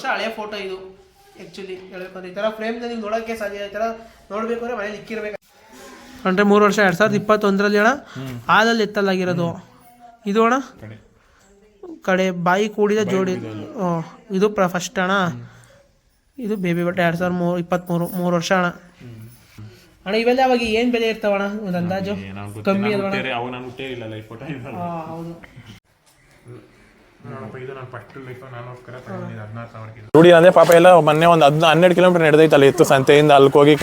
ವರ್ಷ ಹಳೆ ಫೋಟೋ ಇದು. ಆ್ಯಕ್ಚುಲಿ ಹೇಳ್ಬೇಕಂದ್ರೆ ಈ ಥರ ಫ್ರೇಮ್ನ ನೀವು ನೋಡೋಕ್ಕೆ ಸಾಧ್ಯ ಈ ಥರ ನೋಡಬೇಕು ಅಂದರೆ ಮನೇಲಿ ಇಕ್ಕಿರ್ಬೇಕು. ಅಂದರೆ ಮೂರು ವರ್ಷ ಎರಡು ಸಾವಿರದ ಇಪ್ಪತ್ತೊಂದರಲ್ಲಿ ಅಣ್ಣ? ಹಾಲಲ್ಲಿ ಎತ್ತಲಾಗಿರೋದು. ಇದು ಅಣ್ಣ? ಕಡೆ ಬಾಯಿ ಕೂಡಿದ ಜೋಡಿ. ಇದು ಪ್ರ ಫಸ್ಟ್ ಅಣ್ಣ. ಇದು ಬೇಬಿ ಬಟ್ಟೆ ಎರಡು ಸಾವಿರದ ಮೂರು ಇಪ್ಪತ್ತ್ಮೂರು ಮೂರು ವರ್ಷ ಅಣ್ಣ. ಅಣ್ಣ ಇವೆಲ್ಲ ಅವಾಗ ಏನು ಬೆಲೆ ಇರ್ತಾವಣ್ಣ? ಒಂದು ಅಂದಾಜು? ನಾನು ಕಮ್ಮಿ ಅಲ್ವಾ ಗೊತ್ತಿಲ್ಲ ರೂಢಿ ಅಂದ್ರೆ ಪಾಪ ಎಲ್ಲ ಮೊನ್ನೆ ಒಂದು ಹದ್ ಹನ್ನೆರಡು ಕಿಲೋಮೀಟರ್ ನಡೆದೈತೆ ಅಲ್ಲಿ ಇತ್ತು ಸಂತೆಯಿಂದ ಅಲ್ಲಿ ಹೋಗಿ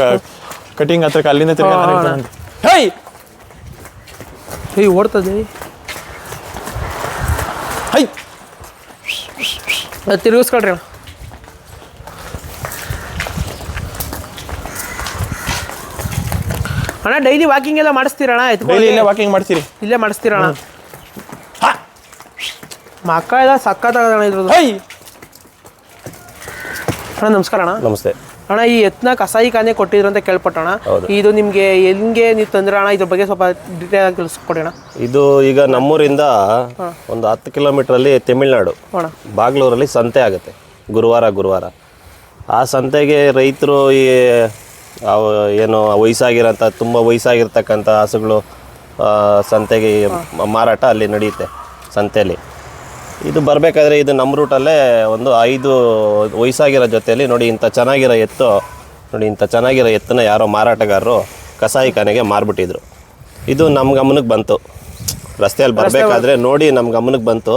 ಕಟಿಂಗ್ ಹತ್ರಕ್ಕೆ ಅಲ್ಲಿಂದ ತಿರ್ಗಿ ಹೇ ಓಡ್ತದೆ ಹೈ ತಿರುಗಿಸ್ಕೊಳ್ರಿ ಅಣ್ಣ. ಅಣ್ಣ ಡೈಲಿ ವಾಕಿಂಗ್ ಎಲ್ಲ ಮಾಡಿಸ್ತೀರಣ್ಣ? ಡೈಲಿ ಎತ್ಕೊಳ್ಳಿ ಇಲ್ಲೇ ವಾಕಿಂಗ್ ಮಾಡ್ತೀರಿ. ಇಲ್ಲೇ ಮಾಡಿಸ್ತೀರಣ್ಣ. ಮಕ್ಕ ಎಲ್ಲ ಸಕ್ಕತ್ತಾಗದಣ್ಣ ಇದ್ರದ್ದು. ಹೈ! ಅಣ್ಣ ನಮಸ್ಕಾರ ಅಣ್ಣ. ನಮಸ್ತೆ. ಅಣ್ಣ ಈ ಎತ್ನ ಕಸಾಯಿ ಖಾನೆ ಕೊಟ್ಟಿದ್ರು ಅಂತ ಕೇಳ್ಪಟ್ಟಣ ಇದು ನಿಮಗೆ ಹೆಂಗೆ ನೀವು ತಂದ್ರೆ ಅಣ್ಣ? ಇದ್ರ ಬಗ್ಗೆ ಸ್ವಲ್ಪ ಡೀಟೇಲ್ ಆಗಿ ತಿಳಿಸ್ಕೊಡಿ ಅಣ್ಣ. ಇದು ಈಗ ನಮ್ಮೂರಿಂದ ಒಂದು ಹತ್ತು ಕಿಲೋಮೀಟ್ರಲ್ಲಿ ತಮಿಳ್ನಾಡು ಅಣ್ಣ. ಬಾಗ್ಲೂರಲ್ಲಿ ಸಂತೆ ಆಗುತ್ತೆ ಗುರುವಾರ ಗುರುವಾರ. ಆ ಸಂತೆಗೆ ರೈತರು ಈ ಏನು ವಯಸ್ಸಾಗಿರೋಂಥ ತುಂಬ ವಯಸ್ಸಾಗಿರ್ತಕ್ಕಂಥ ಹಸುಗಳು ಸಂತೆಗೆ ಮಾರಾಟ ಅಲ್ಲಿ ನಡೆಯುತ್ತೆ ಸಂತೆಯಲ್ಲಿ. ಇದು ಬರಬೇಕಾದ್ರೆ ಇದು ನಮ್ಮ ರೂಟಲ್ಲೇ ಒಂದು ಐದು ವಯಸ್ಸಾಗಿರೋ ಜೊತೆಯಲ್ಲಿ ನೋಡಿ ಇಂಥ ಚೆನ್ನಾಗಿರೋ ಎತ್ತು ನೋಡಿ ಇಂಥ ಚೆನ್ನಾಗಿರೋ ಎತ್ತನ್ನ ಯಾರೋ ಮಾರಾಟಗಾರರು ಕಸಾಯಿ ಖಾನೆಗೆ ಮಾರ್ಬಿಟ್ಟಿದ್ರು. ಇದು ನಮ್ಮ ಗಮನಕ್ಕೆ ಬಂತು. ರಸ್ತೆಯಲ್ಲಿ ಬರಬೇಕಾದ್ರೆ ನೋಡಿ ನಮ್ಮ ಗಮನಕ್ಕೆ ಬಂತು.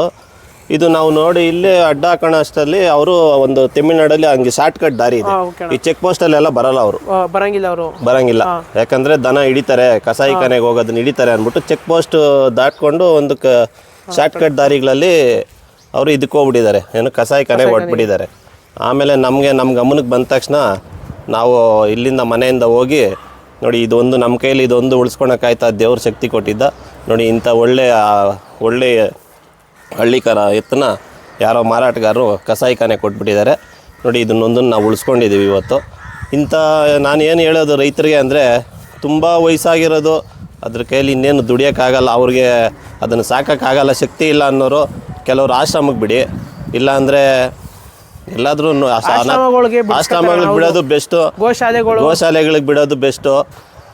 ಇದು ನಾವು ನೋಡಿ ಇಲ್ಲೇ ಅಡ್ಡ ಹಾಕೋಣ ಅಷ್ಟರಲ್ಲಿ ಅವರು ಒಂದು ತಮಿಳ್ನಾಡಲ್ಲಿ ಹಂಗೆ ಶಾರ್ಟ್ ಕಟ್ ದಾರಿ ಇದೆ. ಈ ಚೆಕ್ ಪೋಸ್ಟಲ್ಲೆಲ್ಲ ಬರಲ್ಲ ಅವರು. ಬರಂಗಿಲ್ಲ ಅವರು. ಬರಂಗಿಲ್ಲ. ಯಾಕಂದ್ರೆ ದನ ಹಿಡಿತಾರೆ ಕಸಾಯಿ ಖಾನೆಗೆ ಹೋಗೋದನ್ನ ಹಿಡಿತಾರೆ ಅಂದ್ಬಿಟ್ಟು ಚೆಕ್ ಪೋಸ್ಟ್ ದಾಟ್ಕೊಂಡು ಒಂದು ಕ ಶಾರ್ಟ್ ಕಟ್ ದಾರಿಗಳಲ್ಲಿ ಅವರು ಇದಕ್ಕೆ ಹೋಗ್ಬಿಟ್ಟಿದ್ದಾರೆ ಏನು ಕಸಾಯಿ ಕನೆ ಹೊಟ್ಬಿಟ್ಟಿದ್ದಾರೆ ಆಮೇಲೆ ನಮಗೆ ನಮ್ಮ ಗಮನಕ್ಕೆ ಬಂದ ತಕ್ಷಣ ನಾವು ಇಲ್ಲಿಂದ ಮನೆಯಿಂದ ಹೋಗಿ ನೋಡಿ ಇದೊಂದು ನಮ್ಮ ಕೈಯಲ್ಲಿ ಇದೊಂದು ಉಳಿಸ್ಕೊಳಕ್ಕಾಯ್ತಾ ದೇವ್ರ ಶಕ್ತಿ ಕೊಟ್ಟಿದ್ದ. ನೋಡಿ ಇಂಥ ಒಳ್ಳೆಯ ಒಳ್ಳೆಯ ಹಳ್ಳಿಕರ ಎತ್ತನ ಯಾರೋ ಮಾರಾಟಗಾರರು ಕಸಾಯಿ ಖಾನೆ ಕೊಟ್ಬಿಟ್ಟಿದ್ದಾರೆ. ನೋಡಿ ಇದನ್ನೊಂದನ್ನು ನಾವು ಉಳಿಸ್ಕೊಂಡಿದ್ದೀವಿ ಇವತ್ತು. ಇಂಥ ನಾನು ಏನು ಹೇಳೋದು ರೈತರಿಗೆ ಅಂದರೆ ತುಂಬ ವಯಸ್ಸಾಗಿರೋದು ಅದ್ರ ಕೈಯಲ್ಲಿ ಇನ್ನೇನು ದುಡಿಯೋಕ್ಕಾಗಲ್ಲ ಅವ್ರಿಗೆ ಅದನ್ನು ಸಾಕೋಕ್ಕಾಗಲ್ಲ ಶಕ್ತಿ ಇಲ್ಲ ಅನ್ನೋರು ಕೆಲವರು ಆಶ್ರಮಕ್ಕೆ ಬಿಡಿ. ಇಲ್ಲಾಂದರೆ ಎಲ್ಲಾದ್ರೂ ಆಶ್ರಮಗಳಿಗೆ ಬಿಡ್ಸ್ಕೊತಾರೆ, ಆಶ್ರಮಗಳಿಗೆ ಬಿಡೋದು ಬೆಸ್ಟು. ಗೋಶಾಲೆಗಳು. ಗೋಶಾಲೆಗಳಿಗೆ ಬಿಡೋದು ಬೆಸ್ಟು.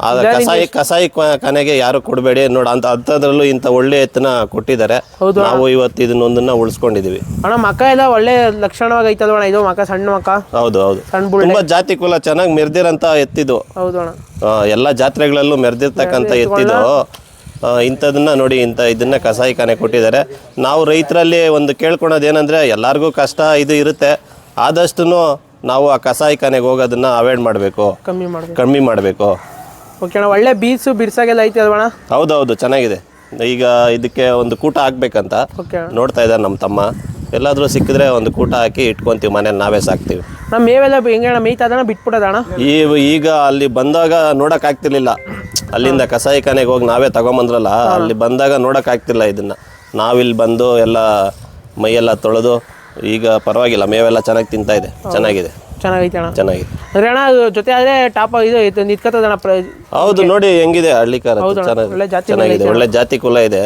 ಆದ್ರೆ ಕಸಾಯಿ ಕಸಾಯಿ ಕನೆಗೆ ಯಾರು ಕೊಡಬೇಡಿ ನೋಡ ಅಂತ ಅಂಥದ್ರಲ್ಲೂ ಇಂಥ ಒಳ್ಳೆ ಎತ್ತನ ಕೊಟ್ಟಿದ್ದಾರೆ. ನಾವು ಇವತ್ತು ಇದನ್ನೊಂದನ್ನ ಉಳಿಸ್ಕೊಂಡಿದೀವಿ ಅಣ್ಣ ಮಕ್ಕ ಎಲ್ಲ ಒಳ್ಳೆ ಲಕ್ಷಣವಾಗಿ ಅಣ್ಣ? ಇದು ಮಕ್ಕ ಸಣ್ಣ ಮಕ್ಕ ಹೌದು ಹೌದು. ತುಂಬಾ ಜಾತಿ ಕುಲ ಚೆನ್ನಾಗಿ ಮೆರ್ದಿರಂತ ಎತ್ತಿದು ಹೌದು ಅಣ್ಣ. ಎಲ್ಲ ಜಾತ್ರೆಗಳಲ್ಲೂ ಮೆರೆದಿರ್ತಕ್ಕಂಥ ಎತ್ತಿದು ಇಂಥದನ್ನ ನೋಡಿ ಇಂಥ ಇದನ್ನ ಕಸಾಯಿ ಕನೆ ಕೊಟ್ಟಿದ್ದಾರೆ. ನಾವು ರೈತರಲ್ಲಿ ಒಂದು ಕೇಳ್ಕೊಳೋದು ಏನಂದ್ರೆ ಎಲ್ಲರಿಗೂ ಕಷ್ಟ ಇದು ಇರುತ್ತೆ. ಆದಷ್ಟು ನಾವು ಆ ಕಸಾಯಿ ಕನೆಗೆ ಹೋಗೋದನ್ನ ಅವಾಯ್ಡ್ ಮಾಡ್ಬೇಕು. ಕಮ್ಮಿ ಮಾಡಬೇಕು. ಓಕೆ ಅಣ್ಣ ಒಳ್ಳೆ ಬೀಸು ಬಿರ್ಸಾಗೆಲ್ಲ ಐತಿ ಅಲ್ವಣ ಹೌದೌದು ಚೆನ್ನಾಗಿದೆ. ಈಗ ಇದಕ್ಕೆ ಒಂದು ಕೂಟ ಹಾಕ್ಬೇಕಂತ ಓಕೆ ಅಣ್ಣ. ನೋಡ್ತಾ ಇದ್ದಾರೆ ನಮ್ಮ ತಮ್ಮ. ಎಲ್ಲಾದರೂ ಸಿಕ್ಕಿದ್ರೆ ಒಂದು ಕೂಟ ಹಾಕಿ ಇಟ್ಕೊಂತೀವಿ ಮನೇಲಿ ನಾವೇ ಸಾಕ್ತೀವಿ. ನಮ್ಮ ಮೇವೆಲ್ಲ ಹೆಂಗೆ ಅಣ್ಣ ಮೇಯ್ತದಣ್ಣ ಬಿಟ್ಬಿಡೋದಣ್ಣ ಈ ಈಗ ಅಲ್ಲಿ ಬಂದಾಗ ನೋಡಕ್ ಆಗ್ತಿರ್ಲಿಲ್ಲ. ಅಲ್ಲಿಂದ ಕಸಾಯಿ ಖಾನೆಗೆ ಹೋಗಿ ನಾವೇ ತಗೊಂಬಂದ್ರಲ್ಲ ಅಲ್ಲಿ ಬಂದಾಗ ನೋಡಕ್ ಆಗ್ತಿಲ್ಲ ಇದನ್ನ. ನಾವಿಲ್ಲಿ ಬಂದು ಎಲ್ಲ ಮೈಯೆಲ್ಲ ತೊಳೆದು ಈಗ ಪರವಾಗಿಲ್ಲ ಮೇವೆಲ್ಲ ಚೆನ್ನಾಗಿ ತಿಂತಾ ಇದೆ ಚೆನ್ನಾಗಿದೆ. ಚೆನ್ನಾಗೈತೆ ಅಣ್ಣ. ಚೆನ್ನಾಗಿದೆ ಅಂದ್ರೆ ಅಣ್ಣ ಅದು ಜೊತೆ ಆದ್ರೆ ಟಾಪ್ ಇದು ಇದು ಅಣ್ಣ ಪ್ರ ಹೌದು ನೋಡಿ ಹೆಂಗಿದೆ ಹಳ್ಳಿಕಾರ. ಚೆನ್ನಾಗಿ ಒಳ್ಳೆ ಜಾತಿ ಚೆನ್ನಾಗಿದೆ. ಒಳ್ಳೆ ಜಾತಿ ಕುಲ ಇದೆ.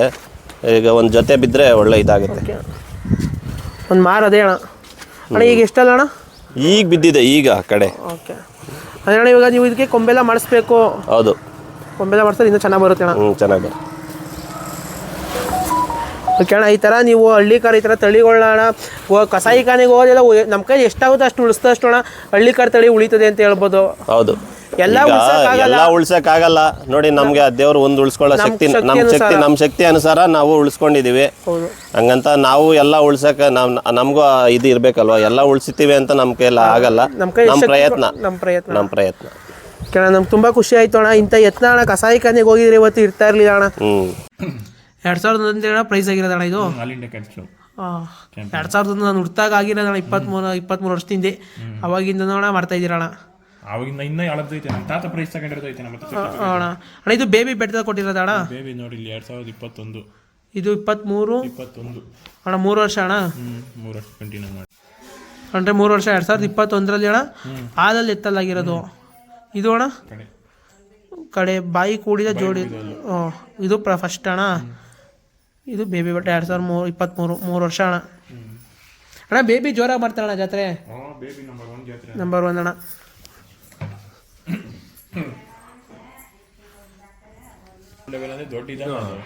ಈಗ ಒಂದು ಜೊತೆ ಬಿದ್ದರೆ ಒಳ್ಳೆ ಇದಾಗುತ್ತೆ. ಒಂದು ಮಾರು ಅದೇ ಅಣ್ಣ. ಅಣ್ಣ ಈಗ ಎಷ್ಟಲ್ಲ ಅಣ್ಣ? ಈಗ ಬಿದ್ದಿದೆ ಈಗ ಆ ಕಡೆ. ಓಕೆ. ಅದೇ ಅಣ್ಣ ಇವಾಗ ನೀವು ಇದಕ್ಕೆ ಕೊಂಬೆಲ್ಲ ಮಾಡಿಸ್ಬೇಕು. ಹೌದು. ಕೊಂಬೆಲ್ಲ ಮಾಡಿಸಿದ್ರೆ ಇನ್ನೂ ಚೆನ್ನಾಗಿ ಬರುತ್ತೆ ಅಣ್ಣ. ಹ್ಞೂ ಚೆನ್ನಾಗಿ ಓಕೆ ಅಣ್ಣ ಈ ಥರ ನೀವು ಹಳ್ಳಿ ಕಾರ್ ಈ ಥರ ತಳಿಗಳನ್ನ ಓ- ಕಸಾಯಿ ಖಾನೆಗೆ ಹೋದೆಲ್ಲ ನಮ್ಮ ಕೈ ಎಷ್ಟಾಗುತ್ತೆ ಅಷ್ಟು ಉಳಿಸ್ದಷ್ಟು ಅಣ್ಣ ಹಳ್ಳಿ ಕಾರ್ ತಳಿ ಉಳಿತದೆ ಅಂತ ಹೇಳ್ಬೋದು. ಹೌದು. ಎಲ್ಲ. ಉಳ್ಸಕ್ ಆಗಲ್ಲ ನೋಡಿ ನಮ್ಗೆ ದೇವ್ರು ಒಂದು ಉಳ್ಸ್ಕೊಳ್ಳೋ ಶಕ್ತಿ ನಮ್ ಶಕ್ತಿ. ನಮ್ ಶಕ್ತಿ ಅನುಸಾರ ನಾವು ಉಳ್ಸ್ಕೊಂಡಿದೀವಿ. ಹಂಗಂತ ನಾವು ಎಲ್ಲ ಉಳ್ಸಕ್ ನಮ್ ನಮ್ಗೂ ಇದು ಇರ್ಬೇಕಲ್ವಾ? ಎಲ್ಲ ಉಳ್ಸಿತೀವಿ ಅಂತ ನಮ್ ಕೈಲ ಆಗಲ್ಲ. ನಮ್ ಪ್ರಯತ್ನ. ನಮ್ ಪ್ರಯತ್ನ. ನಮ್ ಪ್ರಯತ್ನ. ಕೇಳ ನಮ್ಗೆ ತುಂಬಾ ಖುಷಿ ಆಯ್ತು ಅಣ್ಣ. ಇಂಥ ಯತ್ನ ಅಣ್ಣ ಕಸಾಯಿ ಖಾನೆಗೆ ಹೋಗಿದ್ರೆ ಇವತ್ತು ಇರ್ತಾ ಇರ್ಲಿಲ್ಲ ಅಣ್ಣ. ಹ್ಮ್. ಎರಡು ಸಾವಿರದ ಅಣ್ಣ ಪ್ರೈಸ್ ಆಗಿರೋದಣ ಇದು ಆಲ್ ಇಂಡಿಯಾ ಕ್ಯಾಟ್ ಶೋ ಎರಡು ಸಾವಿರದ ಒಂದು ನಾನು ಹುಡ್ತಾಗ ಆಗಿರೋದಣ್ಣ ಇಪ್ಪತ್ತ್ಮೂರು ಇಪ್ಪತ್ತ್ಮೂರು ವರ್ಷದಿಂದ. ಅವಾಗಿಂದ ನೋಡ ಮಾಡ್ತಾ ಇದ್ದೀರಣ ಅವಾಗಿಂದ ಇನ್ನೂ ಐತೆ? ನಮ್ಮ ತಾತ ಪ್ರೈಸ್ ತಗೊಂಡಿರೋದೈತೆ ನಮ್ಮ ಅಣ್ಣ. ಅಣ್ಣ ಇದು ಬೇಬಿ ಬೆಟ್ಟದ ಕೊಟ್ಟಿರೋದು ಅಣ್ಣ. ಬೇಬಿ ನೋಡಿ ಇಲ್ಲಿ ಎರಡ್ ಸಾವಿರದ ಇಪ್ಪತ್ತೊಂದು. ಇದು ಇಪ್ಪತ್ತ್ಮೂರು ಇಪ್ಪತ್ತೊಂದು. ಅಣ್ಣ ಮೂರು ವರ್ಷ ಅಣ್ಣ. ಮೂರು ವರ್ಷ ಕಂಟಿನ್ಯೂ ಮಾಡಿ. ಅಂದರೆ ಮೂರು ವರ್ಷ ಎರಡು ಸಾವಿರದ ಇಪ್ಪತ್ತೊಂದರಲ್ಲಿ ಅಣ್ಣ. ಹಾಲಲ್ಲಿ ಎತ್ತಲಾಗಿರೋದು. ಇದು ಅಣ್ಣ? ಕಡೆ. ಬಾಯಿ ಕೂಡಿದ ಜೋಡಿ. ಇದು ಪ್ರ ಫಸ್ಟ್ ಅಣ್ಣ. ಇದು ಬೇಬಿ ಬಟ್ಟೆ ಎರಡು ಸಾವಿರದ ಮೂರು ಇಪ್ಪತ್ತ್ಮೂರು ಮೂರು ವರ್ಷ ಅಣ್ಣ. ಅಣ್ಣ ಬೇಬಿ ಜೋರಾಗಿ ಮಾಡ್ತಾರಣ್ಣ ಜಾತ್ರೆ? ನಂಬರ್ ಒನ್ ಜಾತ್ರೆ. ನಂಬರ್ ಒನ್ ಅಣ್ಣ. ಅಂದ್ರೆ ದೊಡ್ಡ ಇದೆ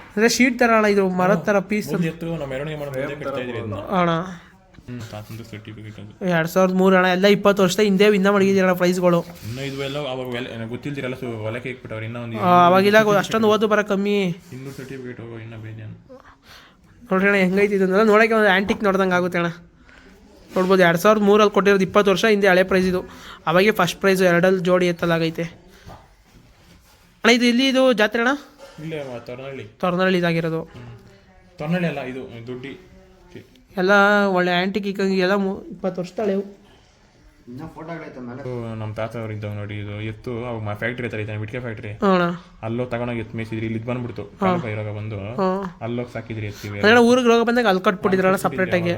ಅಂದರೆ ಶೀಟ್ ತರ ಅಣ್ಣ ಇದು ಮರದ ತರ ಪೀಸ್ ಅಣ್ಣ ಎರಡು ಸಾವಿರದ ಮೂರು ಅಣ್ಣ ಎಲ್ಲ ಇಪ್ಪತ್ತು ವರ್ಷ ಹಿಂದೆ ಇನ್ನೂ ಮಡಗಿದ್ದೀರಣ್ಣ ಪ್ರೈಸ್ಗಳು ಇನ್ನು ಇದು ಎಲ್ಲ ಅವಾಗ ವೆಲ್ ಗೊತ್ತಿಲ್ದಿರಲ್ಲ ಸೊ ಹೊಲಕ್ಕೆ ಇಕ್ಬಿಟ್ಟವ್ರು. ಇನ್ನೂ ಒಂದು ಅವಾಗಿಲ್ಲ ಅಷ್ಟೊಂದು ಓದು ಬರ ಕಮ್ಮಿ. ಇನ್ನೂರು ಸರ್ಟಿಫಿಕೇಟ್ ಹೋಗೋ ಇನ್ನೂ ಬೇಜಾನು ನೋಡ್ರಿ ಅಣ್ಣ ಹೆಂಗೈತಿ ಇದನ್ನೆಲ್ಲ ನೋಡೋಕೆ ಒಂದು ಆ್ಯಂಟಿಕ್ ನೋಡ್ದಂಗೆ ಆಗುತ್ತೆ ಅಣ್ಣ. ನೋಡ್ಬೋದು ಎರಡು ಸಾವಿರದ ಮೂರಲ್ಲಿ ಕೊಟ್ಟಿರೋದು ಇಪ್ಪತ್ತು ವರ್ಷ ಹಿಂದೆ ಹಳೆ ಪ್ರೈಸ್ ಇದು. ಅವಾಗೆ ಫಸ್ಟ್ ಪ್ರೈಸು ಎರಡಲ್ಲಿ ಜೋಡಿ ಎತ್ತಲಾಗೈತೆ ಅಣ್ಣ ಇದು ಇಲ್ಲಿ ಇದು ಜಾತ್ರೆ ಅಣ್ಣ? ಇಲ್ಲೇ ತೊರನಹಳ್ಳಿ ತೊರನಹಳ್ಳಿ ಇದಾಗಿರೋದು ತೊರನಹಳ್ಳಿ ಅಲ್ಲ ಇದು ದುಡ್ಡಿ. ಎಲ್ಲ ಒಳ್ಳೆ ಆ್ಯಂಟಿಕ್ ಇಕ್ಕಂಗೆ ಎಲ್ಲ ಮು ಇಪ್ಪತ್ತು ವರ್ಷ ತಳೆವು. ನಮ್ಮ ತಾತ ಅವ್ರು ಇದ್ದಾವೆ ನೋಡಿ ಇದು ಎತ್ತು ಅವಾಗ ಫ್ಯಾಕ್ಟ್ರಿ ಹತ್ರ ಇದ್ದಾನೆ ಬಿಟ್ಕೆ ಫ್ಯಾಕ್ಟ್ರಿ ಅಲ್ಲೋಗಿ ತಗೊಂಡೋಗಿ ಎತ್ತು ಮೇಯಿಸಿದ್ರಿ ಇಲ್ಲಿ ಬಂದ್ಬಿಡ್ತು. ಇರೋಗ ಬಂದು ಅಲ್ಲೋಗಿ ಸಾಕಿದ್ರಿ ಎತ್ತಿವಿ ಅಂದ್ರೆ ಊರಿಗೆ ರೋಗ ಬಂದಾಗ ಅಲ್ಲಿ ಕಟ್ಬಿಟ್ಟಿದ್ರಲ್ಲ ಸಪ್ರೇಟ್ ಆಗಿ.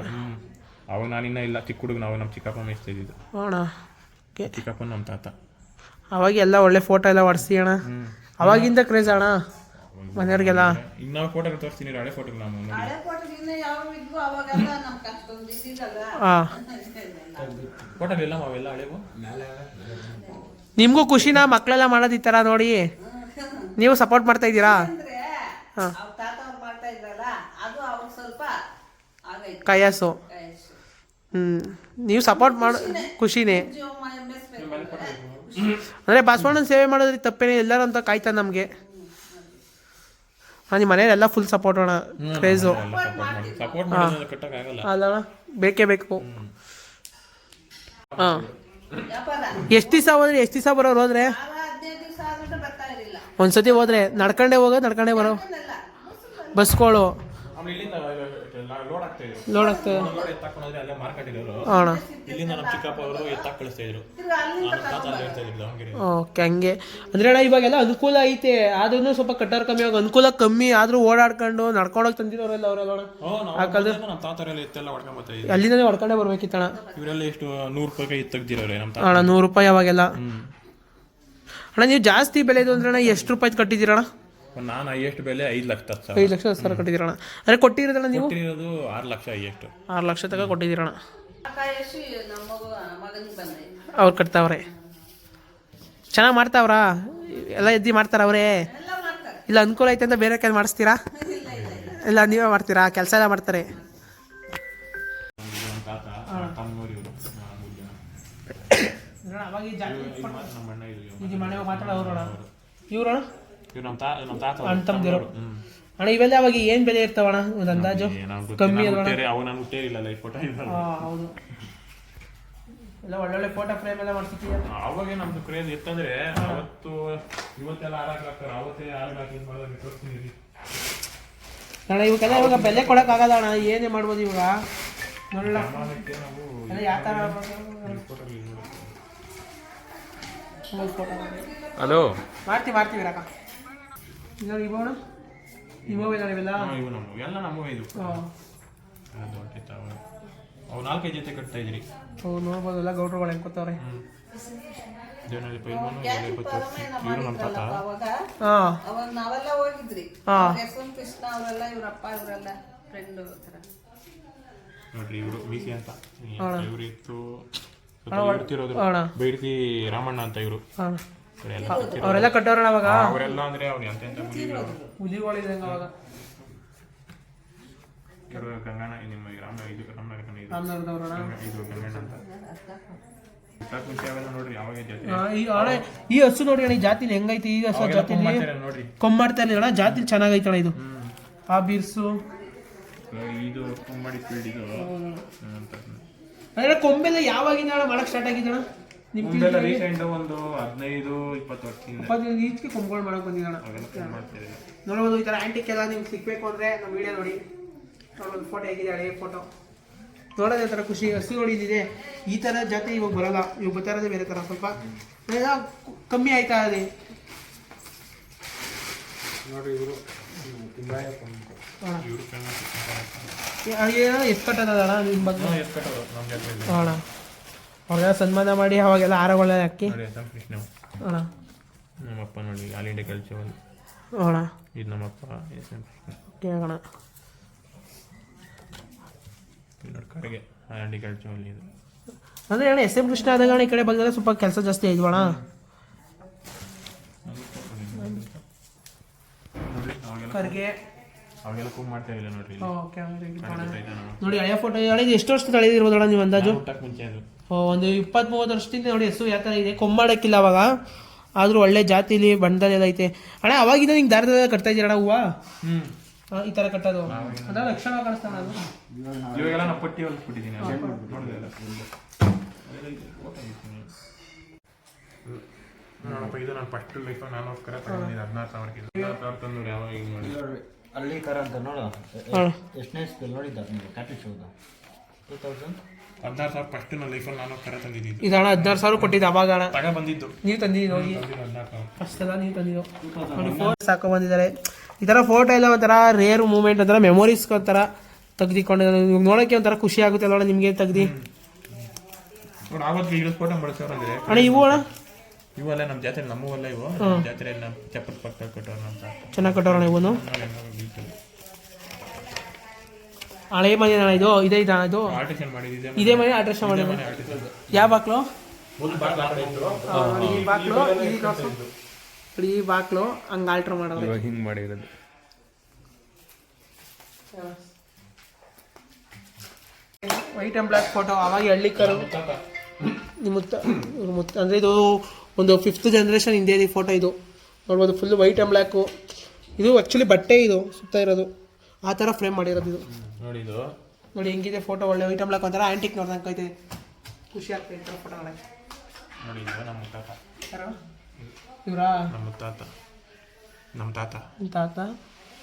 ಅವಾಗ. ನಾನಿನ್ನ ಇಲ್ಲ ಚಿಕ್ಕ ಹುಡುಗ ನಾವು ನಮ್ಮ ಚಿಕ್ಕಪ್ಪ ಮೇಯಿಸ್ತಾ ಇದ್ದಿದ್ದು. ಅಣ್ಣ ಓಕೆ. ಚಿಕ್ಕಪ್ಪ ನಮ್ಮ ತಾತ. ಅವಾಗ ಎಲ್ಲ ಒಳ್ಳೆ ಫೋಟೋ ಎಲ್ಲ ಹೊಡ್ಸಿ ಅಣ್ಣ. ಅವಾಗಿಂದ ಕ್ರೇಜ್ ಅಣ್ಣ. ಮನೆಯವ್ರಿಗೆಲ್ಲ. ಈಗ ನಾವು ಫೋಟೋ ತೋರಿಸ್ತೀನಿ ಹಳೆ ಫೋಟೋ ನಾವು ಫೋಟೋ ಇಲ್ಲ ಅವೆಲ್ಲ ಹಳೆವು? ನಿಮಗೂ ಖುಷಿನಾ ಮಕ್ಕಳೆಲ್ಲ ಮಾಡೋದು ಈ ಥರ ನೋಡಿ? ನೀವು ಸಪೋರ್ಟ್ ಮಾಡ್ತಾ ಇದ್ದೀರಾ? ಅಂದ್ರೆ ಹಾ. ತಾತ ಅವ್ರು ಮಾಡ್ತಾ ಇದ್ರಲ್ಲ ಅದು ಅವಾಗ ಸ್ವಲ್ಪ ಆಗೈತೆ. ಕೈಯಾಸು. ಕೈಸು. ಹ್ಞೂ ನೀವು ಸಪೋರ್ಟ್ ಮಾಡೋ ಖುಷಿನೇ. ಅಂದ್ರೆ ಬಸವಣ್ಣನ ಸೇವೆ ಮಾಡೋದ್ರಿ ತಪ್ಪೇನೆ ಎಲ್ಲರೂ ಅಂತ ಕಾಯ್ತಾ ನಮಗೆ. ನಿಮ್ಮ ಮನೆಯಲ್ಲೆಲ್ಲ ಫುಲ್ ಸಪೋರ್ಟ್ ಅಣ್ಣ. ಕ್ರೇಜು ಸಪೋರ್ಟ್ ಕಟ್ಟಕ್ಕಾಗಲ್ಲ ಅಲ್ಲ ಬೇಕೇ ಬೇಕು. ಹಾಂ. ಎಷ್ಟು ದಿವಸ ಹೋದ್ರೆ ಎಷ್ಟು ದಿವಸ ಬರೋರು ಹೋದ್ರೆ? ಒಂದ್ಸತಿ ಹೋದ್ರೆ ನಡ್ಕೊಂಡೇ ಹೋಗೋದು ನಡ್ಕೊಂಡೇ ಬರೋ ಬಸ್ಗಳು ಲೋಡ್ ಆಗ್ತಾ ಇದ್ರು. ಲೋಡ್ ಆಗ್ತದೆ ಎತ್ತಾಕೊಂಡ್ರೆ ಅಲ್ಲೇ ಮಾರ್ಕೆಟ್ ಇರೋರು ಅಣ್ಣ ಓಕೆ ಹಂಗೆ. ಅಂದ್ರೆ ಅಣ್ಣ ಇವಾಗೆಲ್ಲ ಅನುಕೂಲ ಐತೆ. ಆದ್ರೂ ಸ್ವಲ್ಪ ಕಟ್ಟರ್ ಕಮ್ಮಿ ಆಗ ಅನುಕೂಲ ಕಮ್ಮಿ. ಆದ್ರೂ ಓಡಾಡ್ಕೊಂಡು ನಡ್ಕೊಂಡೋಗಿ ತಂದಿರೋರೆಲ್ಲ ಅವರೆಲ್ಲ ಅಣ್ಣ ಹೋ ನಾವು ನಮ್ಮ ತಾತರೆಲ್ಲ ಎತ್ತೆಲ್ಲ ಹೊಡ್ಕೊಂಡ್ ಬರ್ತಾ ಇದ್ರು. ಅಲ್ಲಿಂದನೇ ಹೊಡ್ಕೊಂಡೇ ಬರ್ಬೇಕಿತ್ತಣ್ಣ. ಇವರೆಲ್ಲ ಎಷ್ಟು ನೂರು ರೂಪಾಯಿ ತೆಗ್ದಿರೋರೆ ನಮ್ಮ ತಾತ. ಅಣ್ಣ ನೂರು ರೂಪಾಯಿ ಅವಾಗೆಲ್ಲ. ಅಣ್ಣ ನೀವು ಜಾಸ್ತಿ ಬೆಲೆದು ಅಂದ್ರೆ ಅಣ್ಣ ಎಷ್ಟು ರೂಪಾಯಿ ಕಟ್ಟಿದ್ದೀರಣ್ಣ? ನಾನು ಹೈಯೆಸ್ಟ್ ಬೆಲೆ ಐದು ಲಕ್ಷ ಹತ್ತು ಐದು ಲಕ್ಷ ಹತ್ತು ಸಾವಿರ ಕಟ್ಟಿದ್ದೀರಣ್ಣ. ಅಂದರೆ ಕೊಟ್ಟಿರೋದಲ್ಲ ನೀವು? ಕೊಟ್ಟಿರೋದು ಆರು ಲಕ್ಷ ಹೈಯೆಸ್ಟ್ ಆರು ಲಕ್ಷ ತನಕ ಕೊಟ್ಟಿದ್ದೀರಣ ಅವ್ರು ಕಟ್ತಾವ್ರೆ. ಚೆನ್ನಾಗಿ ಮಾಡ್ತಾವ್ರಾ? ಎಲ್ಲ ಎದ್ದಿ ಮಾಡ್ತಾರ ಅವರೇ? ಎಲ್ಲ ಮಾಡ್ತಾರೆ. ಇಲ್ಲ ಅನುಕೂಲ ಐತೆ ಅಂತ ಬೇರೆ ಕೈ ಮಾಡಿಸ್ತೀರಾ? ಇಲ್ಲ ನೀವೇ ಮಾಡ್ತೀರಾ? ಕೆಲಸ ಎಲ್ಲ ಮಾಡ್ತಾರೆ. ತಮ್ಮನೂರು ಇವರು ನಮ್ಮ ಅಣ್ಣ ತಾ ನಮ್ಮ ತಾತ ಇವೆಲ್ಲ ಅವಾಗ ಏನು ಬೆಲೆ ಇರ್ತಾವಣ್ಣ ಒಂದು ಅಂದಾಜು ಕಮ್ಮಿ ಅವು ನಾನು ಹುಟ್ಟೇರಿಲ್ಲ ಲೈಫ್ ಫೋಟೋ ಇಲ್ಲ ಹಾಂ ಹೌದು ಎಲ್ಲ ಒಳ್ಳೊಳ್ಳೆ ಫೋಟೋ ಫ್ರೇಮ್ ಎಲ್ಲ ಮಾಡ್ಸಿದ್ದೀಯ ಅವಾಗ ನಮ್ದು ಕ್ರೇಜ್ ಇತ್ತಂದ್ರೆ ಅವತ್ತು ಇವತ್ತೆಲ್ಲ ಆರಾಗ ಹಾಕ್ತಾರೆ ಅವತ್ತೇ ಆರಾಗ ಹಾಕಿ ತೋರಿಸ್ತೀನಿ. ಅಣ್ಣ ಇವಕ್ಕೆಲ್ಲ ಇವಾಗ ಬೆಲೆ ಕೊಡಕ್ಕಾಗಲ್ಲ ಅಣ್ಣ ಏನೇ ಮಾಡ್ಬೋದು ಇವಾಗ ನೋಡಲ್ಲ ಸಾಮಾನ್ಯಕ್ಕೆ ನಾವು ಎಲ್ಲ ಯಾವ ಥರ ಹಲೋ ಮಾಡ್ತೀವಿ ಮಾಡ್ತೀವಿ ಇವಾಗ ಇವಾಗ ಇಲ್ಲ ಇವೆಲ್ಲ ಇವು ನಮ್ಮ ಎಲ್ಲ ನಮ್ಮವೇ ಇದು ಹಾಂ ದೊಡ್ಡ ಇತ್ತಾವ. ಅವು ನಾಲ್ಕೈದು ಜೊತೆ ಕಟ್ತಾ ಇದ್ರಿ ಅವು ನೋಡ್ಬೋದಲ್ಲ ಗೌಡ್ರುಗಳು ಹೆಂಗೆ ಕೂತವ್ರೆ ದೇವನಹಳ್ಳಿ ಪೈಲ್ವಾನು ಎಲ್ಲ ಇಪ್ಪತ್ತು ಇವರು ನಮ್ಮ ತಾತ ಅವಾಗ ಹಾಂ ಅವಾಗ ನಾವೆಲ್ಲ ಹೋಗಿದ್ರಿ ಹಾ. ಯಶವಂತ ಕೃಷ್ಣ ಅವರೆಲ್ಲ ಇವ್ರಪ್ಪ ಇವರೆಲ್ಲ ಫ್ರೆಂಡ್ ಹತ್ರ ನೋಡ್ರಿ ಇವರು ಮೀಸಿ ಅಂತ ಇವರು ಇತ್ತು ಅಣ್ಣ, ಇರ್ತಿರೋದು ಅಣ್ಣ. ಬೈಡ್ತಿ ರಾಮಣ್ಣ ಅಂತ ಇವರು ಹಾಂ ಅವರೆಲ್ಲ ಕಟ್ಟೋರಣ ಅವಾಗ? ಅವರೆಲ್ಲ ಅಂದ್ರೆ ಅವ್ರು ಎಂತ ಎಂತ ಮುನಿಗಳು ಹುಲಿಗಳಿದಂಗೆ ಅವಾಗ? ಕೆಲವರು ಗಂಗಣ್ಣ ನಿಮ್ಮ ಈ ರಾಮ ಇದು ಇದು ಇದು ಗಂಗಣ್ಣ ಅಂತ. ಜಾತಿ. ಹಸು ನೋಡಿ ಅಣ್ಣ ಈ ಜಾತಿಲಿ ಹೆಂಗೈತಿ? ಈ ಹಸು ಜಾತಿ ಜಾತಿಲಿ ಮಾಡ್ತಾರೆ ನೋಡ್ರಿ. ಇಲ್ಲ ಅಣ್ಣ ಜಾತಿ ಚೆನ್ನಾಗೈತೆ ಅಣ್ಣ ಇದು ಆ ಬೀರ್ಸು. ಇದು ಕೊಂಬೆಲ್ಲ ಯಾವಾಗಿಂದ ಅಣ್ಣ ಮಾಡಕ್ ಸ್ಟಾರ್ಟ್ ಆಗಿದ್ದಣ್ಣ ಮುಂದೆಲ್ಲ ರೀಸೆಂಟ್ ಒಂದು ಹದಿನೈದು ಇಪ್ಪತ್ತು ವರ್ಷದಿಂದ. ಇಪ್ಪತ್ತೈದು ಈಚೆಗೆ ಕೊಂಬುಗಳು ಮಾಡೋಕೆ ಬಂದಿದೆ ಅಣ್ಣ ಅವೆಲ್ಲ ಫೋನ್ ಮಾಡ್ತಾರೆ ನೋಡ್ಬೋದು ಈ ಥರ ಆಂಟಿಕ್ ಎಲ್ಲ ನಿಮ್ಗೆ ಸಿಗ್ಬೇಕು ಅಂದ್ರೆ ನಮ್ಮ ವಿಡಿಯೋ ನೋಡಿ. ನೋಡೋದು ಫೋಟೋ ಹೇಗಿದೆ ಹಳೆಯ ಫೋಟೋ ನೋಡೋದೇ ಥರ ಖುಷಿ ಹಸು ನೋಡಿ ಈ ಥರ ಜಾತಿ ಇವಾಗ ಬರಲ್ಲ. ಇವಾಗ ಬರ್ತಾ ಇರೋದೇ ಬೇರೆ ಥರ ಸ್ವಲ್ಪ. ಎಲ್ಲ ಕಮ್ಮಿ ಆಯ್ತಾ ಅದೇ ಇವರು. ಫೇಮಸ್ ಏನೋ ಎಷ್ಟು ಕಟ್ಟದ ಅಣ್ಣ ನಿಮ್ಮ ಬಗ್ಗೆ? ಎಷ್ಟು ಕಟ್ಟೋದು ಅಣ್ಣ ಅವ್ರಿಗೆಲ್ಲ ಸನ್ಮಾನ ಮಾಡಿ ಅವಾಗೆಲ್ಲ ಹಾರಗಳೆಲ್ಲ ಹಾಕಿ. ನೋಡಿ ಎಸ್ ಎಂ ಕೃಷ್ಣ. ಅಣ್ಣ ನಮ್ಮಪ್ಪ ನೋಡಿ ಆಲ್ ಇಂಡಿಯಾ ಕಲ್ಚರ್ ಅಣ್ಣ ಇದು ನಮ್ಮಪ್ಪ ಎಸ್ ಎಂ ಕೃಷ್ಣ. ಇಲ್ಲಿ ನೋಡಿ ಕಡೆಗೆ ಹಳ್ಳಿಕಾಳು ಚೋಲಿ ಇದು. ಅಂದರೆ ಅಣ್ಣ ಎಸ್ ಎಂ ಕೃಷ್ಣ ಆದಾಗ ಅಣ್ಣ ಈ ಕಡೆ ಬಂದರೆ ಸ್ವಲ್ಪ ಕೆಲಸ ಜಾಸ್ತಿ ಆಯ್ತು ಅಣ್ಣ. ಕರ್ಗೆ. ಅವಾಗೆಲ್ಲ ಕುಮ್ ಮಾಡ್ತಾ ಇಲ್ಲ. ನೋಡ್ರಿ ಓಕೆ? ನೋಡಿ. ಹಳೆಯ ಫೋಟೋ ಎಷ್ಟು ವರ್ಷ ತಳೆದಿರ್ಬೋದ ಅಣ್ಣ ನೀವು ಅಂದಾಜು? ಮುಂಚೆ ಅದು. ಒಂದು ಇಪ್ಪತ್ತ್ ಮೂವತ್ತು ವರ್ಷದಿಂದ ನೋಡಿ ಹಸು ಯಾವ ಥರ ಇದೆ. ಕೊಂಬಾಡಕ್ಕಿಲ್ಲ ಅವಾಗ. ಆದರೂ ಒಳ್ಳೆ ಜಾತಿಲಿ ಬಣ್ಣದಲ್ಲೆಲ್ಲ ಐತೆ. ಅಣ್ಣ ಅವಾಗಿಂದ ನಿಂಗೆ ದಾರದಲ್ಲಿ ಕಟ್ತಾ ಇದ್ದೀರಣ ಹೂವು? ಹ್ಮ್. ಆ, ಈ ಥರ ಕಟ್ಟೋದು. ಅದ ಲಕ್ಷಣ ಕಾಣಿಸ್ತಾನ ಅದು ಇವಾಗೆಲ್ಲ ನಾವು ಪಟ್ಟಿ ಹೊಲ್ಸ್ಬಿಟ್ಟಿದ್ದೀನಿ ನೋಡಿದೆಲ್ಲ ನೋಡಪ್ಪ ಇದು ನಾನು ಫಸ್ಟ್ ಲೈಫ್ ನಾನು ಕರೆ ತಗೊಂಡಿದ್ದೆ ಹದಿನಾರು ಸಾವಿರಕ್ಕೆ. ಹದಿನಾರು ಸಾವಿರ ತಂದು ನೋಡಿ ಯಾವಾಗ ಹಿಂಗೆ ನೋಡಿ ಹಳ್ಳಿ ಕರ ಅಂತ ನೋಡು. ಎಷ್ಟನೇ ಸ್ಕೂಲ್ ನೋಡಿದ್ದ? ಟೂ ತೌಸಂಡ್ ಹದಿನಾರು ಸಾವಿರ ಫಸ್ಟ್ ನನ್ನ ಲೈಫಲ್ಲಿ ನಾನು ಕರೆ ತಂದಿದ್ದೀನಿ ಇದು ಹಣ ಹದಿನಾರು ಸಾವಿರ ಕೊಟ್ಟಿದ್ದು ಅವಾಗ ಹಣ ತಗ ಬಂದಿದ್ದು. ನೀವು ತಂದಿದ್ದು ಹೋಗಿ. ಫಸ್ಟ್ ಎಲ್ಲ ನೀವು ತಂದಿದ್ದು ನೋಡಿ ಸಾಕೋ ಸಾಕೊ ಬಂದಿದ್ದಾರೆ. ಈ ಥರ ಫೋಟೋ ಎಲ್ಲ ಒಂಥರ ರೇರ್ ಮೂಮೆಂಟ್ ಒಂಥರ ಮೆಮೊರೀಸ್ ಒಂಥರ ತೆಗ್ದಿಕೊಂಡಿದ್ದಾರೆ ಇವಾಗ ನೋಡೋಕ್ಕೆ ಒಂಥರ ಖುಷಿ ಆಗುತ್ತೆ ಅಲ್ಲ ನಿಮಗೆ ತೆಗ್ದು? ನೋಡಿ ಆವತ್ತಿಗೆ ಈಗ ಫೋಟೋ ಬಳಸೋರು ಅಂದ್ರೆ ಅಣ್ಣ ಇವು ಅಣ್ಣ? ಇವೆಲ್ಲ ನಮ್ಮ ಜಾತ್ರೆ ನಮ್ಮವಲ್ಲ ಇವು. ಜಾತ್ರೆ ನಮ್ಮ ಚಪ್ಪಲ್ ಪಕ್ಕ ಕಟ್ಟೋಣ ಅಂತ. ಚೆನ್ನಾಗಿ ಕಟ್ಟೋಣ ಇವನು. ಹಳೆ ಮನೆ ಅಣ್ಣ ಇದು ಇದೇ ಇದಾನ ಇದು? ಮಾಡಿದ್ದೆ ಇದೇ ಮನೆ. ಅಡ್ರೆಸ್ ಮಾಡಿದ ಯಾವ ಬಾಕ್ಲು? ಈ ಬಾಕ್ಲು ಈ ಬಾಕ್ಲು ಈ ಬಾಕ್ಲು. ಹಂಗೆ ಆಲ್ಟ್ರ್ ಮಾಡೋದು ಇವಾಗ ಹಿಂಗೆ ಮಾಡಿರೋದು. ವೈಟ್ ಅಂಡ್ ಬ್ಲ್ಯಾಕ್ ಫೋಟೋ ಅವಾಗ ಹಳ್ಳಿ ಕರು ನಿಮ್ಮ ಮುತ್ತ ಇವ್ರ ಮುತ್ತ ಅಂದರೆ ಇದು ಒಂದು ಫಿಫ್ತ್ ಜನ್ರೇಷನ್ ಹಿಂದೆ ಇದೆ ಫೋಟೋ ಇದು. ನೋಡ್ಬೋದು ಫುಲ್ ವೈಟ್ ಆ್ಯಂಡ್ ಬ್ಲ್ಯಾಕು ಇದು ಆ್ಯಕ್ಚುಲಿ ಬಟ್ಟೆ ಇದು ಸುತ್ತ ಇರೋದು. ಆ ಥರ ಫ್ರೇಮ್ ಮಾಡಿರೋದು ಇದು. ನೋಡಿ ಇದು. ನೋಡಿ ಹೆಂಗಿದೆ ಫೋಟೋ ಒಳ್ಳೆ ಐಟಮ್ ಲಾಕ್ ಒಂಥರ ಆ್ಯಂಟಿಕ್ ನೋಡ್ದಂಗೆ ಐತೆ ಖುಷಿ ಆಗ್ತದೆ ಈ ಥರ ಫೋಟೋ ನೋಡಿ ಇದು ನಮ್ಮ ತಾತ. ಯಾರು? ಇವರಾ? ನಮ್ಮ ತಾತ. ನಮ್ಮ ತಾತ. ತಾತ?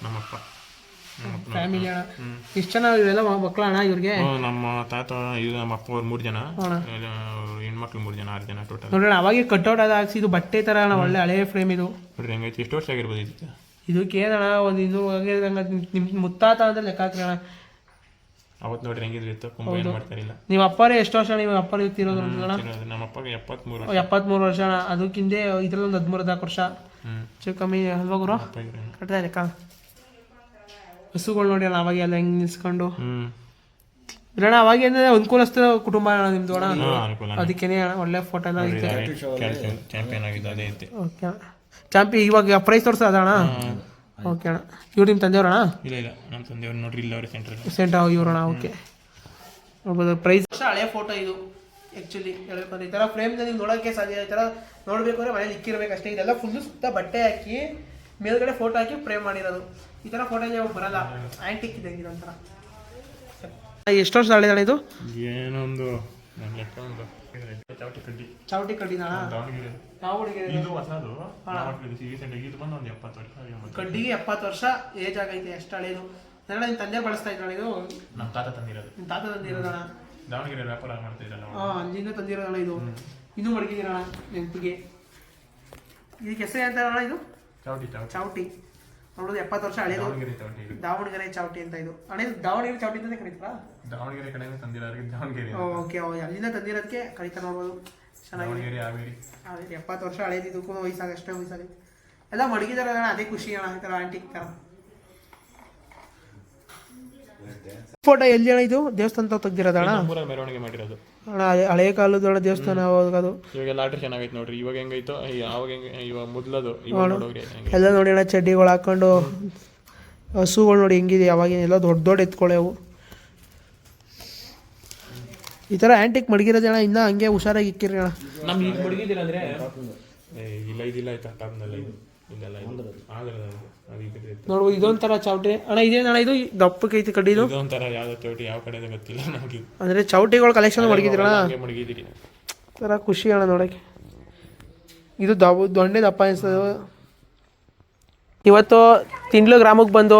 ನಮ್ಮಪ್ಪ ಫ್ಯಾಮಿಲಿ ಅಣ್ಣ. ಇಷ್ಟು ಜನ ಇವೆಲ್ಲ ಮಕ್ಕಳ ಅಣ್ಣ ಇವ್ರಿಗೆ? ನಮ್ಮ ತಾತ ಇದು ನಮ್ಮ ಅಪ್ಪ ಅವ್ರು ಮೂರು ಜನ. ಹೆಣ್ಮಕ್ಳು ಮೂರು ಜನ ಆರು ಜನ ಟೋಟಲ್ ನೋಡೋಣ ಅವಾಗೆ ಕಟ್ಔಟ್ ಅದು ಹಾಕ್ಸಿ ಇದು ಬಟ್ಟೆ ಥರ ಅಣ್ಣ ಒಳ್ಳೆ ಹಳೆ ಫ್ರೇಮ್ ಇದು. ನೋಡ್ರಿ ಹೆಂಗೈತಿ ಎಷ್ಟು ವರ್ಷ ಆಗಿರ್ಬೋದು ಇದಕ್ಕೆ? ಇದಕ್ಕೆ ಏನಣ್ಣ ಒಂದು ಇದು ಆಗಿರೋದಂಗೆ ನಿಮ್ಮ ಮುತ್ತಾತ ಅಂದ್ರೆ ಲೆಕ್ಕ ಹಾಕ್ರಿ ಅಣ್ಣ. ಅವತ್ತು ನೋಡ್ರಿ ಹೆಂಗಿದ್ರು ಇತ್ತು ಕುಂಭ ಏನು ಮಾಡ್ತಾರಿಲ್ಲ ನಿಮ್ಮ ಅಪ್ಪರೇ ಎಷ್ಟು ವರ್ಷ ನಿಮ್ಮ ಅಪ್ಪರು ಇರ್ತಿರೋದು ಅಣ್ಣ. ನಮ್ಮ ಅಪ್ಪಗೆ ಎಪ್ಪತ್ಮೂರು ವರ್ಷ. ಎಪ್ಪತ್ಮೂರು ವರ್ಷ ಅದಕ್ಕಿಂದೆ ಇದ್ರಲ್ಲಿ ಒಂದು ಹದಿಮೂರು ಹದಿನಾಲ್ಕು ವರ್ಷ ಹೆಚ್ಚು ಕಮ್ಮಿ ಅಲ್ವಾ ಗುರು. ಕಟ್ತಾ ಲೆಕ್ಕ ಹಸುಗಳು ನೋಡಿ ಅಣ್ಣ ಅವಾಗ ಎಲ್ಲ ಹೆಂಗೆ ನಿಲ್ಸ್ಕೊಂಡು. ಇಲ್ಲಣ್ಣ ಅವಾಗ ಏನಂದ್ರೆ ಅನುಕೂಲಸ್ಥ ಕುಟುಂಬ ನಿಮ್ದು ಅಣ್ಣ? ಅದಕ್ಕೇನೆ ಅಣ್ಣ ಒಳ್ಳೆ ಫೋಟೋ ಎಲ್ಲ ಚಾಂಪಿಯನ್ ಆಗಿದ್ದು ಅದೇ ಐತೆ. ಓಕೆ ಚಾಂಪಿಯನ್ ಚಾಂಪಿ ಇವಾಗ ಪ್ರೈಸ್ ತೋರಿಸ ಅದ ಅಣ್ಣ ಓಕೆ ಅಣ್ಣ. ಇವ್ರು ನಿಮ್ಮ ತಂದೆಯವ್ರಣ್ಣ? ಇಲ್ಲ ಇಲ್ಲ. ನಮ್ಮ ತಂದೆಯವ್ರು ನೋಡ್ರಿ ಇಲ್ಲ ಅವ್ರ ಸೆಂಟ್ರ್ ಸೆಂಟ್ ಇವ್ರಣ್ಣ ಓಕೆ ನೋಡ್ಬೋದು ಪ್ರೈಸ್ ಹಳೆ ಫೋಟೋ ಇದು ಆ್ಯಕ್ಚುಲಿ ಹೇಳ್ಬೇಕಂದ್ರೆ ಈ ಥರ ಫ್ರೇಮ್ನ ನೀವು ನೋಡೋಕ್ಕೆ ಸಾಧ್ಯ ಈ ಥರ ನೋಡಬೇಕು ಅಂದರೆ ಮನೇಲಿ ಇಕ್ಕಿರ್ಬೇಕು ಅಷ್ಟೇ. ಇದೆಲ್ಲ ಫುಲ್ಲು ಸುತ್ತ ಬಟ್ಟೆ ಹಾಕಿ ಮೇಲ್ಗಡೆ ಫೋಟೋ ಹಾಕಿ ಫ್ರೇಮ್ ಮಾಡಿರೋದು. ಈ ಥರ ಫೋಟೋ ಯಾವಾಗ ಬರಲ್ಲ. ಆ್ಯಂಟಿಕ್ ಇದೆ ಇದೊಂಥರ ಎಷ್ಟು ವರ್ಷ ಹಳೆದಾಳೆ ಇದು? ಏನೊಂದು ಚಾವಟಿ ಕಡ್ಡಿ. ಚಾವಟಿ ಕಡ್ಡಿನ? ದಾವಣಗೆರೆ. ಹುಡುಗಿ ಇದು ಹೊಸದು. ರೀಸೆಂಟ್ ಇದು ಬಂದು ಒಂದು ಎಪ್ಪತ್ತು ವರ್ಷ. ಕಡ್ಡಿಗೆ ಎಪ್ಪತ್ತು ವರ್ಷ ಏಜ್ ಆಗೈತೆ ಎಷ್ಟು ಹಳೇದು ನನ್ನ ತಂದೆ ಬಳಸ್ತಾ ಇದ್ದಾಳೆ ಇದು? ನಮ್ಮ ತಾತ ತಂದಿರೋದು. ನಿಮ್ಮ ತಾತ ತಂದಿರೋದಣ ದಾವಣಗೆರೆ ವ್ಯಾಪಾರ ಮಾಡ್ತಾ ಇದ್ದಲ್ಲ ಹಾಂ ಅಲ್ಲಿಂದ ತಂದಿರೋದಣ ಇದು. ಇನ್ನೂ ಮಡಗಿದ್ದೀರಣ್ಣ ನೆನಪಿಗೆ? ಇದಕ್ಕೆ ಹೆಸರು ಅಣ್ಣ ಇದು? ಚೌಟಿ ಚೌಟಿ ನೋಡೋದು ಎಪ್ಪತ್ತು ವರ್ಷ ಹಳೆಯದು ದಾವಣಗೆರೆ ಚೌಟಿ ಇದು ದಾವಣಗೆರೆ ಚಾವಟಿ ಅಂತ ಇದು. ಅಣ್ಣ ದಾವಣಗೆರೆ ಚಾವಟಿ ಅಂತಾನೆ ಕರೀತಾರ? ದಾವಣಗೆರೆ ಕಡೆಯಿಂದ ತಂದಿರೋರಿಗೆ ದಾವಣಗೆರೆ ಓಕೆ ಅಲ್ಲಿಂದ ತಂದಿರೋದಕ್ಕೆ ಕರೀತಾ ನೋಡ್ಬೋದು. ಚೆನ್ನಾಗಿ ದಾವಣಗೆರೆ ಹಾವೇರಿ. ಎಪ್ಪತ್ತು ವರ್ಷ ಹಳೇದು ಇದಕ್ಕೂ ವಯಸ್ಸಾಗ ಅಷ್ಟೇ ವಯಸ್ಸಾಗಿ ಎಲ್ಲ ಮಡಗಿದಾರೆ ಅದೇ ಖುಷಿ ಅಣ್ಣ ಈ ಥರ ಆಂಟಿಕ್ ಥರ ಫೋಟೋ ಎಲ್ಲಿ ಅಣ್ಣ ಇದು? ದೇವಸ್ಥಾನ ತೆಗ್ದಿರೋದ ಅಣ್ಣ ನಮ್ಮೂರಲ್ಲಿ ಮೆರವಣಿಗೆ ಮಾಡಿರೋದು. ಅಣ್ಣ ಹಳೆ- ಹಳೆ ಕಾಲದ ದೇವಸ್ಥಾನ ಅವಾಗ ಅದು? ಇವಾಗೆಲ್ಲ ಆಟ ಚೆನ್ನಾಗೈತೆ ನೋಡ್ರಿ. ಇವಾಗ ಹೆಂಗೈತೋ ಈ- ಅವಾಗ ಹೆಂಗೆ ಇವಾಗ ಮೊದ್ಲದು ಇವಾಗ ನೋಡೋಗ್ರಿ ಹೆಂಗೆ. ಎಲ್ಲ ನೋಡಿ ಅಣ್ಣ ಚಡ್ಡಿಗಳು ಹಾಕೊಂಡು ಹಸುಗಳು ನೋಡಿ ಹೆಂಗಿದೆ ಅವಾಗಿನೆಲ್ಲ ದೊಡ್ಡ ದೊಡ್ಡ ಎತ್ಕೊಳ್ಳೆ ಅವು ಈ ಥರ ಆ್ಯಂಟಿಕ್ ಮಡಗಿರೋದು ಅಣ್ಣ ಇನ್ನೂ ಹಂಗೆ ಹುಷಾರಾಗಿ ಇಕ್ಕಿರಿ ಅಣ್ಣ. ನಮ್ಗೆ ಈಗ ಮುಡುಗಿದಿಲ್ಲ ಅಂದ್ರೆ? ಏ, ಇಲ್ಲ ಇದಿಲ್ಲ ಆಯ್ತಾ ಟಾಪ್ನಲ್ಲ ಇದು. ಇದೆಲ್ಲ ಇದು. ನೋಡ್ಬೋದು ಇದೊಂಥರ ಚೌಟಿ ಅಣ್ಣ ಇದೇ ಅಣ್ಣ ಇದು? ದಪ್ಪಕ್ಕೈತಿ ಕಡ್ಡಿದು ಇದೊಂಥರ ಯಾವ್ದು ಚೌಟಿ ಯಾವ ಕಡೆ ಗೊತ್ತಿಲ್ಲ ನಮಗೆ. ಅಂದರೆ ಚೌಟಿಗಳು ಕಲೆಕ್ಷನ್ ಮಡಗಿದ್ರಣ್ಣ ಹಂಗೆ ಮಡಗಿದ್ದೀರಿ ಥರ ಖುಷಿ ಅಣ್ಣ ನೋಡೋಕ್ಕೆ. ಇದು ದೊಡ್ಡ ದಪ್ಪ ಅನಿಸ್ತದೆ. ಇವತ್ತು ತಿಂಡ್ಲು ಗ್ರಾಮಕ್ಕೆ ಬಂದು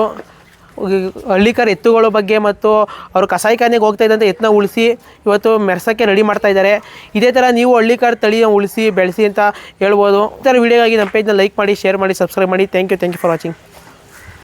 ಹಳ್ಳಿಕರ್ ಎತ್ತುಗಳ ಬಗ್ಗೆ ಮತ್ತು ಅವರು ಕಸಾಯಿಖಾನೆಗೆ ಹೋಗ್ತಾ ಇದ್ದಂಥ ಎತ್ತನ್ನ ಉಳಿಸಿ ಇವತ್ತು ಮೆರೆಸೋಕ್ಕೆ ರೆಡಿ ಮಾಡ್ತಾ ಇದ್ದಾರೆ. ಇದೇ ಥರ ನೀವು ಹಳ್ಳಿಕರ ತಳಿನ ಉಳಿಸಿ ಬೆಳೆಸಿ ಅಂತ ಹೇಳ್ಬೋದು. ಈ ಥರ ವೀಡಿಯೋಗಾಗಿ ನಮ್ಮ ಪೇಜ್ನ ಲೈಕ್ ಮಾಡಿ ಶೇರ್ ಮಾಡಿ ಸಬ್ಸ್ಕ್ರೈಬ್ ಮಾಡಿ. Thank you thank you for watching